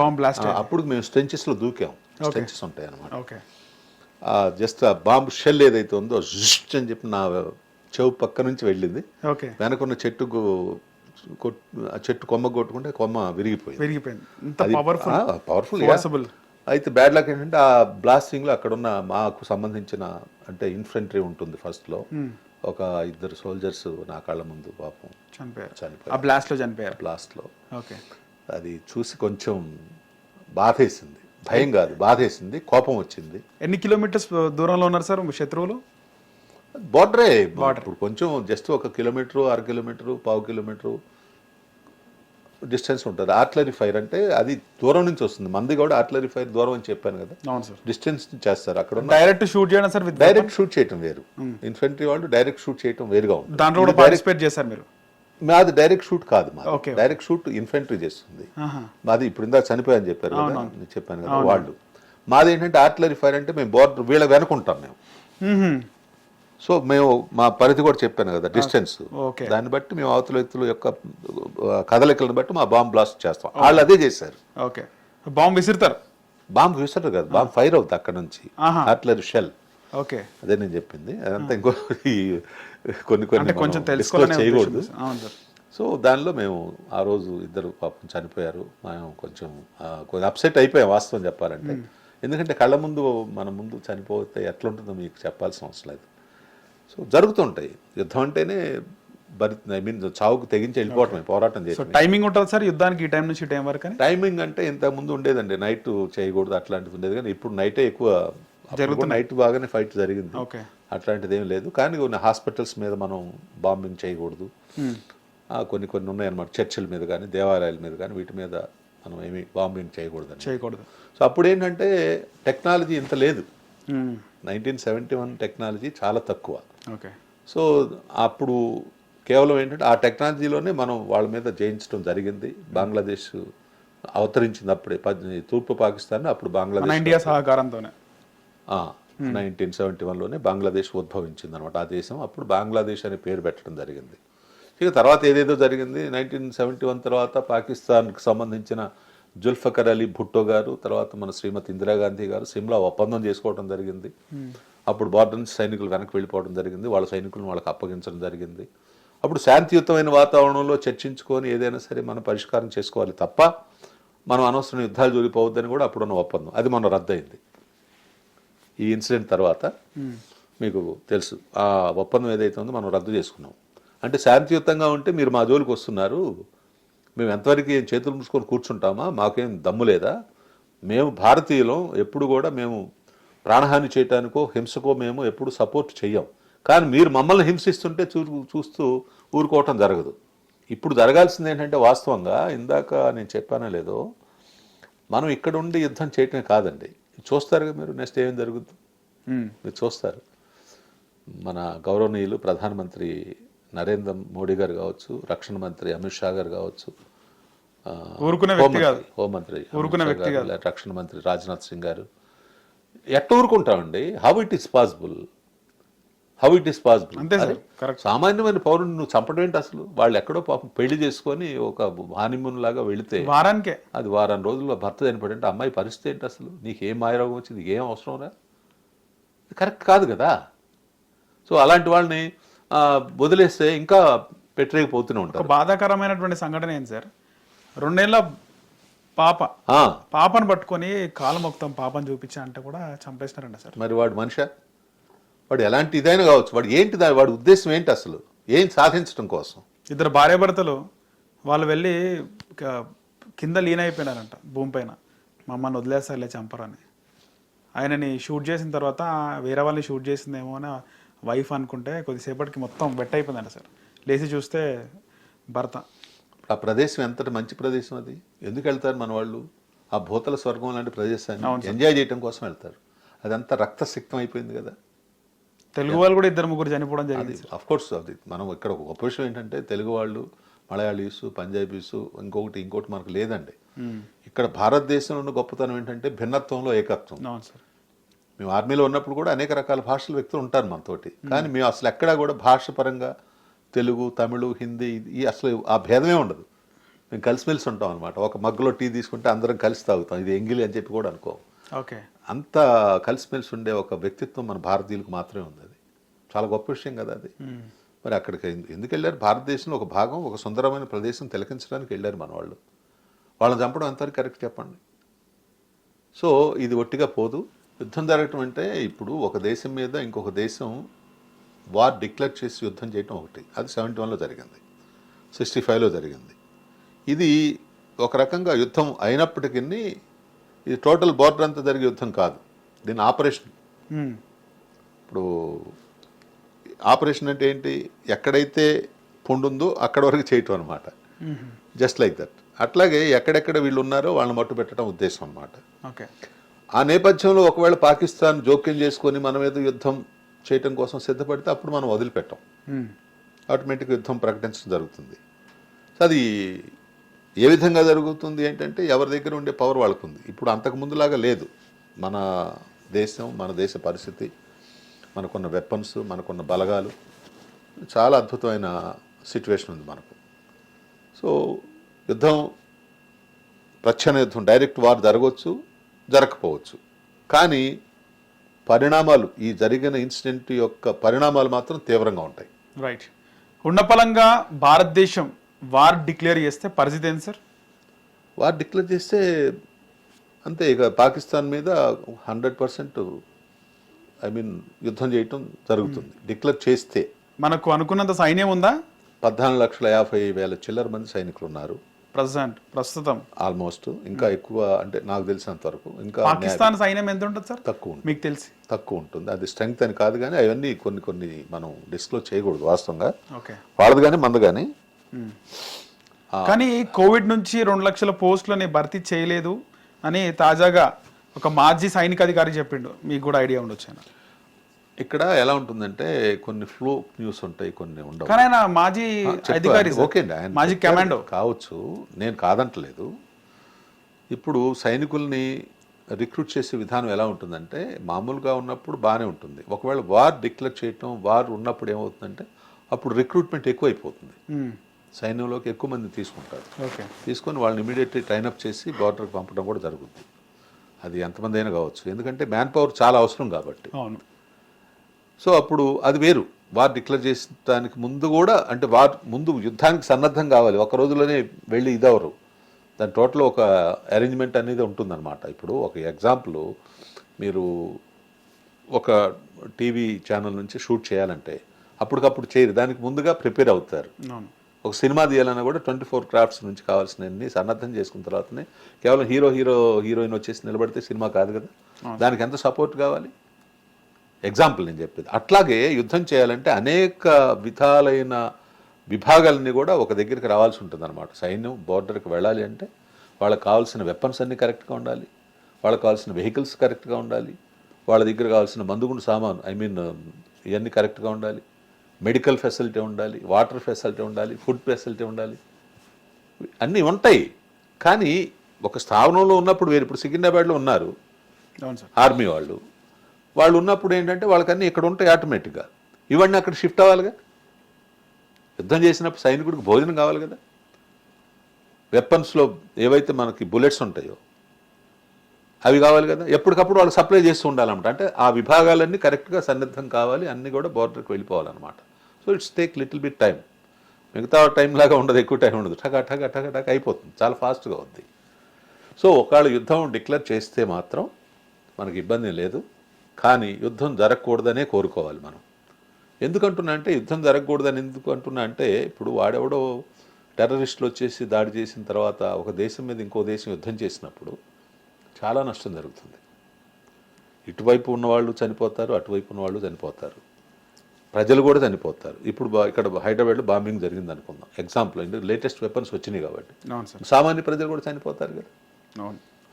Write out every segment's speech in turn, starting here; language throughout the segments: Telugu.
బాంబ్ బ్లాస్ట్ అప్పుడు మేము స్ట్రెంచెస్లో దూకాం. స్ట్రెంచెస్ ఉంటాయి అనమాట ఓకే జస్ట్ ఆ బాంబ్ షెల్ ఏదైతే ఉందో జస్ట్ అని చెప్పి నా చెవు పక్క నుంచి వెళ్ళింది. ఓకే వెనకున్న చెట్టుకు ఆ చెట్టు కొమ్మ కొట్టుకుంటే కొమ్మ విరిగిపోయింది. విరిగిపోయింది. Powerful powerful Forcible. అయితే బ్యాడ్ లక్ ఏంటంటే ఆ బ్లాస్టింగ్లో అక్కడ ఉన్న మాకు సంబంధించిన అంటే ఇన్ఫెంట్రీ ఉంటుంది ఫస్ట్లో. ఒక ఇద్దరు సోల్జర్స్ నా కళ్ళ ముందు పాపం చనిపోయారు. చనిపోయారు. బ్లాస్ట్లో చనిపోయారు. బ్లాస్ట్లో. ఓకే అది చూసి కొంచెం బాధేసింది. భయం కాదు బాధేసింది కోపం వచ్చింది. ఎన్ని కిలోమీటర్స్ దూరంలో ఉన్నారు సార్ శత్రువులు? బోర్డరే ఇప్పుడు కొంచెం జస్ట్ ఒక కిలోమీటరు అర కిలోమీటరు పావు కిలోమీటరు డిస్టెన్స్ ఉంటుంది. ఆర్టిలరీ ఫైర్ అంటే అది దూరం నుంచి వస్తుంది. మంది కూడా ఆర్టిలరీ ఫైర్ దూరం అని చెప్పాను కదా. డిస్టెన్స్ చేస్తారు. అక్కడ డైరెక్ట్ షూట్ చేయడం సార్ డైరెక్ట్ షూట్ చేయటం వేరు. ఇన్ఫెంట్రీ వాళ్ళు డైరెక్ట్ షూట్ చేయటం వేరుగా ఉంటుంది. దాంట్లో కూడా పార్టిసిపేట్ చేశారు మీరు? మాది డైరెక్ట్ షూట్ కాదు మాది. డైరెక్ట్ షూట్ ఇన్ఫెంట్రీ చేస్తుంది. మాది ఇప్పుడు ఇందాక చనిపోయాని చెప్పారు కదా నేను చెప్పాను కదా వాళ్ళు. మాది ఏంటంటే ఆర్టిలరీ ఫైర్ అంటే మేము బోర్డర్ వీళ్ళ వెనుకుంటాం మేము. సో మేము మా పరిధి కూడా చెప్పాను కదా డిస్టెన్స్. దాన్ని బట్టి మేము అవతల వ్యక్తుల యొక్క కదలికలను బట్టి మా బాంబ్ బ్లాస్ట్ చేస్తాం. వాళ్ళు అదే చేశారు. ఓకే. బాంబ్ విసిరుతారు. బాంబ్ విసరు కదా బాంబ్ ఫైర్ అవుతుంది అక్కడ నుంచి. Artillery shell. ఓకే. అదే నేను చెప్పింది. అదంతా ఇంకో కొన్ని కొన్ని కొంచెం తెలుసుకోవాలనే చేయకూడదు. సో దానిలో మేము ఆ రోజు ఇద్దరు పాపం చనిపోయారు. మేము కొంచెం అప్సెట్ అయిపోయాం వాస్తవం చెప్పాలంటే. ఎందుకంటే కళ్ళ ముందు మన ముందు చనిపోతే ఎట్లుంటుందో మీకు చెప్పాల్సిన అవసరం లేదు. సో జరుగుతుంటాయి. యుద్ధం అంటేనే బరి ఐ మీన్ చావుకు తెగించి వెళ్ళిపోవటమే పోరాటం చేసి టైమింగ్ ఉంటుంది సార్? యుద్ధానికి ఈ టైం నుంచి టైం వరకు టైమింగ్ అంటే ఇంత ముందు ఉండేదండి. నైట్ చేయకూడదు అట్లాంటిది ఉండేది కానీ ఇప్పుడు నైటే ఎక్కువ నైట్ బాగానే ఫైట్ జరిగింది. ఓకే. అట్లాంటిది ఏం లేదు. కానీ కొన్ని హాస్పిటల్స్ మీద మనం బాంబింగ్ చేయకూడదు. ఆ, కొన్ని కొన్ని ఉన్నాయన్నమాట. చర్చిల మీద కానీ దేవాలయాల మీద కానీ వీటి మీద మనం ఏమి బాంబింగ్ చేయకూడదని. చేయకూడదు. సో అప్పుడు ఏంటంటే టెక్నాలజీ ఇంత లేదు. నైన్టీన్ సెవెంటీ వన్ టెక్నాలజీ చాలా తక్కువ. ఓకే. సో అప్పుడు కేవలం ఏంటంటే ఆ టెక్నాలజీలోనే మనం వాళ్ళ మీద జయించడం జరిగింది. బంగ్లాదేశ్ అవతరించింది అప్పుడే తూర్పు పాకిస్తాన్ అప్పుడు బంగ్లాదేశ్ ఇండియా సహకారంతోనే. నైన్టీన్ సెవెంటీ వన్లోనే బంగ్లాదేశ్ ఉద్భవించింది అనమాట ఆ దేశం అప్పుడు బంగ్లాదేశ్ అనే పేరు పెట్టడం జరిగింది. ఇక తర్వాత ఏదేదో జరిగింది. నైన్టీన్ సెవెంటీ వన్ తర్వాత పాకిస్తాన్కి సంబంధించిన జుల్ఫకర్ అలీ భుట్టో గారు తర్వాత మన శ్రీమతి ఇందిరాగాంధీ గారు సిమ్లా ఒప్పందం చేసుకోవడం జరిగింది. అప్పుడు బార్డర్ నుంచి సైనికులు వెనక్కి వెళ్ళిపోవడం జరిగింది. వాళ్ళ సైనికులను వాళ్ళకి అప్పగించడం జరిగింది. అప్పుడు శాంతియుతమైన వాతావరణంలో చర్చించుకొని ఏదైనా సరే మనం పరిష్కారం చేసుకోవాలి తప్ప మనం అనవసరం యుద్ధాలు జోలిపోవద్దని కూడా అప్పుడున్న ఒప్పందం. అది మొన్న రద్దయింది. ఈ ఇన్సిడెంట్ తర్వాత మీకు తెలుసు. ఆ ఒప్పందం ఏదైతే ఉందో మనం రద్దు చేసుకున్నాం. అంటే శాంతియుతంగా ఉంటే మీరు మా జోలికి వస్తున్నారు. మేము ఎంతవరకు ఏం చేతులు మూసుకొని కూర్చుంటామా? మాకేం దమ్ము లేదా? మేము భారతీయులం ఎప్పుడు కూడా మేము ప్రాణహాని చేయటానికో హింసకో మేము ఎప్పుడు సపోర్ట్ చెయ్యం. కానీ మీరు మమ్మల్ని హింసిస్తుంటే చూ చూస్తూ ఊరుకోవటం జరగదు. ఇప్పుడు జరగాల్సింది ఏంటంటే వాస్తవంగా ఇందాక నేను చెప్పానో లేదో మనం ఇక్కడ ఉండి యుద్ధం చేయటమే కాదండి. చూస్తారుగా మీరు నెక్స్ట్ ఏం జరుగుద్ది. మీరు చూస్తారు. మన గౌరవనీయులు ప్రధానమంత్రి నరేంద్ర మోడీ గారు కావచ్చు రక్షణ మంత్రి అమిత్ షా గారు కావచ్చు హోంమంత్రి రక్షణ మంత్రి రాజ్నాథ్ సింగ్ గారు. ఎట్ట ఊరుకుంటామండి? How it is possible how it is possible అంతే సామాన్యమైన పౌరుని నువ్వు చంపడం ఏంటి అసలు? వాళ్ళు ఎక్కడో పాపం పెళ్ళి చేసుకొని ఒక హానిమూన్ లాగా వెళితే వారానికే. అది వారం రోజుల్లో భర్త చనిపోయింటే అమ్మాయి పరిస్థితి ఏంటి అసలు? నీకు ఏం మాయరోగం వచ్చింది? ఏం అవసరం రా? కరెక్ట్ కాదు కదా. సో అలాంటి వాళ్ళని వదిలేస్తే ఇంకా పెట్టలేకపోతూనే ఉంటారు. బాధాకరమైనటువంటి సంఘటన ఏంటి సార్? రెండేళ్ళ పాప పాపను పట్టుకొని కాలు మొత్తం పాపను చూపించా అంటే కూడా చంపేసినారంట సార్. మరి వాడు మనిషా? వాడు ఎలాంటి ఇదైనా కావచ్చు. వాడు ఏంటి దా- వాడి ఉద్దేశం ఏంటి అసలు? ఏం సాధించడం కోసం? ఇద్దరు భార్యాభర్తలు వాళ్ళు వెళ్ళి కింద లీన్ అయిపోయినారంట భూమి పైన. మమ్మల్ని వదిలేస్తారులే చంపరని. ఆయనని షూట్ చేసిన తర్వాత వేరే వాళ్ళని షూట్ చేసిందేమో అని వైఫ్ అనుకుంటే కొద్దిసేపటికి మొత్తం వెట్ అయిపోయిందంట సార్. లేచి చూస్తే భర్త. ఆ ప్రదేశం ఎంత మంచి ప్రదేశం అది? ఎందుకు వెళ్తారు మన వాళ్ళు? ఆ భూతల స్వర్గం లాంటి ప్రదేశాన్ని ఎంజాయ్ చేయడం కోసం వెళ్తారు. అదంతా రక్తసిక్తం అయిపోయింది కదా. తెలుగు వాళ్ళు కూడా ఇద్దరు ముగ్గురు చనిపోవడం జరిగింది అఫ్ కోర్స్ అది మనం ఇక్కడ ఒక గొప్ప విషయం ఏంటంటే తెలుగు వాళ్ళు మలయాళీస్ పంజాబీస్ ఇంకొకటి ఇంకోటి మనకు లేదండి. ఇక్కడ భారతదేశంలో ఉన్న గొప్పతనం ఏంటంటే భిన్నత్వంలో ఏకత్వం. మేము ఆర్మీలో ఉన్నప్పుడు కూడా అనేక రకాల భాషల వ్యక్తులు ఉంటారు మనతోటి. కానీ మేము అసలు ఎక్కడా కూడా భాష పరంగా తెలుగు తమిళు హిందీ ఈ అసలు ఆ భేదమే ఉండదు. మేము కలిసిమెలిసి ఉంటాం అనమాట ఒక మగ్గులో టీ తీసుకుంటే అందరం కలిసి తాగుతాం. ఇది ఎంగిలి అని చెప్పి కూడా అనుకో ఓకే. అంత కలిసిమెలిసి ఉండే ఒక వ్యక్తిత్వం మన భారతీయులకు మాత్రమే ఉంది అది. చాలా గొప్ప విషయం కదా అది. మరి అక్కడికి ఎందు- ఎందుకు వెళ్ళారు? భారతదేశంలో ఒక భాగం ఒక సుందరమైన ప్రదేశం తిలకించడానికి వెళ్ళారు మన వాళ్ళు వాళ్ళని చంపడం ఎంతవరకు కరెక్ట్ చెప్పండి? సో ఇది ఒట్టిగా పోదు. యుద్ధం జరగటం అంటే ఇప్పుడు ఒక దేశం మీద ఇంకొక దేశం వార్ డిక్లేర్ చేసి యుద్ధం చేయటం ఒకటి. అది సెవెంటీ వన్లో జరిగింది. సిక్స్టీ ఫైవ్లో జరిగింది. ఇది ఒక రకంగా యుద్ధం అయినప్పటికీ ఇది టోటల్ బోర్డర్ అంతా జరిగే యుద్ధం కాదు. దీని ఆపరేషన్. ఇప్పుడు ఆపరేషన్ అంటే ఏంటి? ఎక్కడైతే పుండు ఉందో అక్కడ వరకు చేయటం అనమాట. Just like that. అట్లాగే ఎక్కడెక్కడ వీళ్ళు ఉన్నారో వాళ్ళని మట్టు పెట్టడం ఉద్దేశం అనమాట ఓకే. ఆ నేపథ్యంలో ఒకవేళ పాకిస్తాన్ జోక్యం చేసుకొని మన మీద యుద్ధం చేయటం కోసం సిద్ధపడితే అప్పుడు మనం వదిలిపెట్టాం. ఆటోమేటిక్ యుద్ధం ప్రకటించడం జరుగుతుంది. అది ఏ విధంగా జరుగుతుంది ఏంటంటే ఎవరి దగ్గర ఉండే పవర్ వాళ్ళకు ఉంది ఇప్పుడు అంతకుముందులాగా లేదు. మన దేశం మన దేశ పరిస్థితి మనకున్న వెపన్స్ మనకున్న బలగాలు చాలా అద్భుతమైన సిచ్యువేషన్ ఉంది మనకు. సో యుద్ధం ప్రచ్ఛన్న యుద్ధం డైరెక్ట్ వార్ జరగవచ్చు జరగకపోవచ్చు. కానీ పరిణామాలు ఈ జరిగిన ఇన్సిడెంట్ యొక్క పరిణామాలు మాత్రం తీవ్రంగా ఉంటాయి. రైట్ ఉన్నపలంగా భారతదేశం వార్ డిక్లేర్ చేస్తే పరిస్థితి ఏంటి సార్? వారు డిక్లేర్ చేస్తే అంతే ఇక పాకిస్తాన్ మీద హండ్రెడ్ పర్సెంట్ ఐ మీన్ యుద్ధం చేయటం జరుగుతుంది. డిక్లేర్ చేస్తే. మనకు అనుకున్నంత సైన్యం ఉందా? పద్నాలుగు లక్షల యాభై వేల చిల్లర మంది సైనికులు ఉన్నారు. ప్రజెంట్ ప్రస్తుతం. ఆల్మోస్ట్. ఇంకా ఎక్కువ అంటే నాకు తెలిసినంత వరకు ఇంకా పాకిస్తాన్ సైన్యం ఎంత ఉంటుంది సార్? తక్కువ మీకు తెలిసి. తక్కువ ఉంటుంది. అది స్ట్రెంగ్త్ అని కాదు కానీ అవన్నీ కొన్ని కొన్ని మనం డిస్క్లోజ్ చేయకూడదు వాస్తవంగా. ఓకే. వాళ్ళది కానీ మంది కానీ కానీ కోవిడ్ నుంచి రెండు లక్షల పోస్టులని భర్తీ చేయలేదు అని తాజాగా ఒక మాజీ సైనిక అధికారి చెప్పిండు. మీకు కూడా ఐడియా ఉండొచ్చు ఆయన. ఇక్కడ ఎలా ఉంటుందంటే కొన్ని ఫ్లో న్యూస్ ఉంటాయి కొన్ని ఉండవు. కానీ ఆయన మాజీ అధికారి. ఓకే అండి ఆయన మాజీ కమాండో. కావచ్చు నేను కాదంటలేదు. ఇప్పుడు సైనికుల్ని రిక్రూట్ చేసే విధానం ఎలా ఉంటుందంటే మామూలుగా ఉన్నప్పుడు బాగానే ఉంటుంది. ఒకవేళ వార్ డిక్లేర్ చేయటం వార్ ఉన్నప్పుడు ఏమవుతుందంటే అప్పుడు రిక్రూట్మెంట్ ఎక్కువైపోతుంది. సైన్యంలోకి ఎక్కువ మంది తీసుకుంటారు. ఓకే. తీసుకొని వాళ్ళని ఇమీడియట్లీ ట్రైనప్ చేసి బార్డర్కి పంపడం కూడా జరుగుతుంది అది ఎంతమంది అయినా కావచ్చు. ఎందుకంటే మ్యాన్ పవర్ చాలా అవసరం కాబట్టి. అవును. సో అప్పుడు అది వేరు. వార్ డిక్లేర్ చేసడానికి ముందు కూడా అంటే వార్ ముందు యుద్ధానికి సన్నద్ధం కావాలి. ఒక రోజులోనే వెళ్ళి ఇదవరు. దాని టోటల్ ఒక అరేంజ్మెంట్ అనేది ఉంటుందన్నమాట. ఇప్పుడు ఒక ఎగ్జాంపుల్ మీరు ఒక టీవీ ఛానల్ నుంచి షూట్ చేయాలంటే అప్పటికప్పుడు చేయరు. దానికి ముందుగా ప్రిపేర్ అవుతారు. అవును. ఒక సినిమా తీయాలన్నా కూడా ట్వంటీ ఫోర్ క్రాఫ్ట్స్ నుంచి కావాల్సినవన్నీ సన్నద్ధం చేసుకున్న తర్వాతనే కేవలం హీరో హీరో హీరోయిన్ వచ్చేసి నిలబడితే సినిమా కాదు కదా. దానికి ఎంత సపోర్ట్ కావాలి? ఎగ్జాంపుల్ నేను చెప్పేది. అట్లాగే యుద్ధం చేయాలంటే అనేక విధాలైన విభాగాలన్నీ కూడా ఒక దగ్గరికి రావాల్సి ఉంటుంది అనమాట సైన్యం బోర్డర్కి వెళ్ళాలి అంటే వాళ్ళకి కావాల్సిన వెపన్స్ అన్నీ కరెక్ట్గా ఉండాలి. వాళ్ళకి కావాల్సిన వెహికల్స్ కరెక్ట్గా ఉండాలి. వాళ్ళ దగ్గర కావాల్సిన మందుగుండు సామాన్ ఐ మీన్ ఇవన్నీ కరెక్ట్గా ఉండాలి. మెడికల్ ఫెసిలిటీ ఉండాలి వాటర్ ఫెసిలిటీ ఉండాలి ఫుడ్ ఫెసిలిటీ ఉండాలి. అన్నీ ఉంటాయి. కానీ ఒక స్థావరంలో ఉన్నప్పుడు వేరు. ఇప్పుడు సికింద్రాబాద్లో ఉన్నారు. ఆర్మీ వాళ్ళు. వాళ్ళు ఉన్నప్పుడు ఏంటంటే వాళ్ళకన్నీ ఇక్కడ ఉంటాయి ఆటోమేటిక్గా. ఇవన్నీ అక్కడ షిఫ్ట్ అవ్వాలిగా. యుద్ధం చేసినప్పుడు సైనికుడికి భోజనం కావాలి కదా. వెపన్స్లో ఏవైతే మనకి బుల్లెట్స్ ఉంటాయో అవి కావాలి కదా. ఎప్పటికప్పుడు వాళ్ళు సప్లై చేస్తూ ఉండాలన్నమాట. అంటే ఆ విభాగాలన్నీ కరెక్ట్గా సన్నిద్ధం కావాలి. అన్నీ కూడా బోర్డర్కి వెళ్ళిపోవాలన్నమాట. So it's take little bit time మిగతా టైం లాగా ఉండదు ఎక్కువ టైం ఉండదు. టగా టగా ఠగా టగా అయిపోతుంది. చాలా ఫాస్ట్గా ఉంది సో ఒకవేళ యుద్ధం డిక్లేర్ చేస్తే మాత్రం మనకి ఇబ్బంది లేదు. కానీ యుద్ధం జరగకూడదనే కోరుకోవాలి మనం. ఎందుకంటున్నా అంటే యుద్ధం జరగకూడదని ఎందుకు అంటున్నా అంటే ఇప్పుడు వాడెవడో టెర్రరిస్టులు వచ్చేసి దాడి చేసిన తర్వాత ఒక దేశం మీద ఇంకో దేశం యుద్ధం చేసినప్పుడు చాలా నష్టం జరుగుతుంది. ఇటువైపు ఉన్నవాళ్ళు చనిపోతారు అటువైపు ఉన్నవాళ్ళు చనిపోతారు. ప్రజలు కూడా చనిపోతారు. ఇప్పుడు బా- ఇక్కడ హైదరాబాద్లో బాంబింగ్ జరిగింది అనుకుందాం. ఎగ్జాంపుల్ లేటెస్ట్ వెపన్స్ వచ్చినాయి కాబట్టి. సామాన్య ప్రజలు కూడా చనిపోతారు కదా.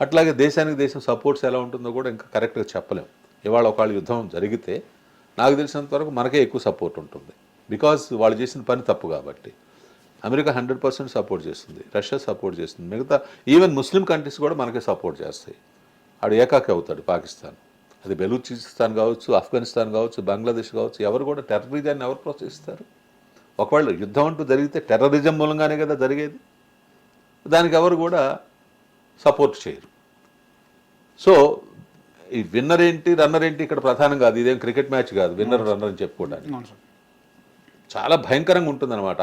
అట్లాగే దేశానికి దేశం సపోర్ట్స్ ఎలా ఉంటుందో కూడా ఇంకా కరెక్ట్గా చెప్పలేం. ఇవాళ ఒకవేళ యుద్ధం జరిగితే నాకు తెలిసినంత వరకు మనకే ఎక్కువ సపోర్ట్ ఉంటుంది. బికాజ్ వాళ్ళు చేసిన పని తప్పు కాబట్టి. అమెరికా హండ్రెడ్ పర్సెంట్ సపోర్ట్ చేస్తుంది. రష్యా సపోర్ట్ చేస్తుంది. మిగతా ఈవెన్ ముస్లిం కంట్రీస్ కూడా మనకే సపోర్ట్ చేస్తాయి. ఆడు ఏకాకి అవుతాడు పాకిస్తాన్. అది బెలూచిస్తాన్ కావచ్చు ఆఫ్ఘనిస్తాన్ కావచ్చు బంగ్లాదేశ్ కావచ్చు ఎవరు కూడా టెర్రరిజాన్ని ఎవరు ప్రోత్సహిస్తారు? ఒకవేళ యుద్ధం అంటూ జరిగితే టెర్రరిజం మూలంగానే కదా జరిగేది? దానికి ఎవరు కూడా సపోర్ట్ చేయరు. సో ఈ విన్నర్ ఏంటి రన్నర్ ఏంటి ఇక్కడ ప్రధానం కాదు. ఇదేం క్రికెట్ మ్యాచ్ కాదు. విన్నర్ రన్నర్ అని చెప్పుకోవడానికి. చాలా భయంకరంగా ఉంటుందన్నమాట.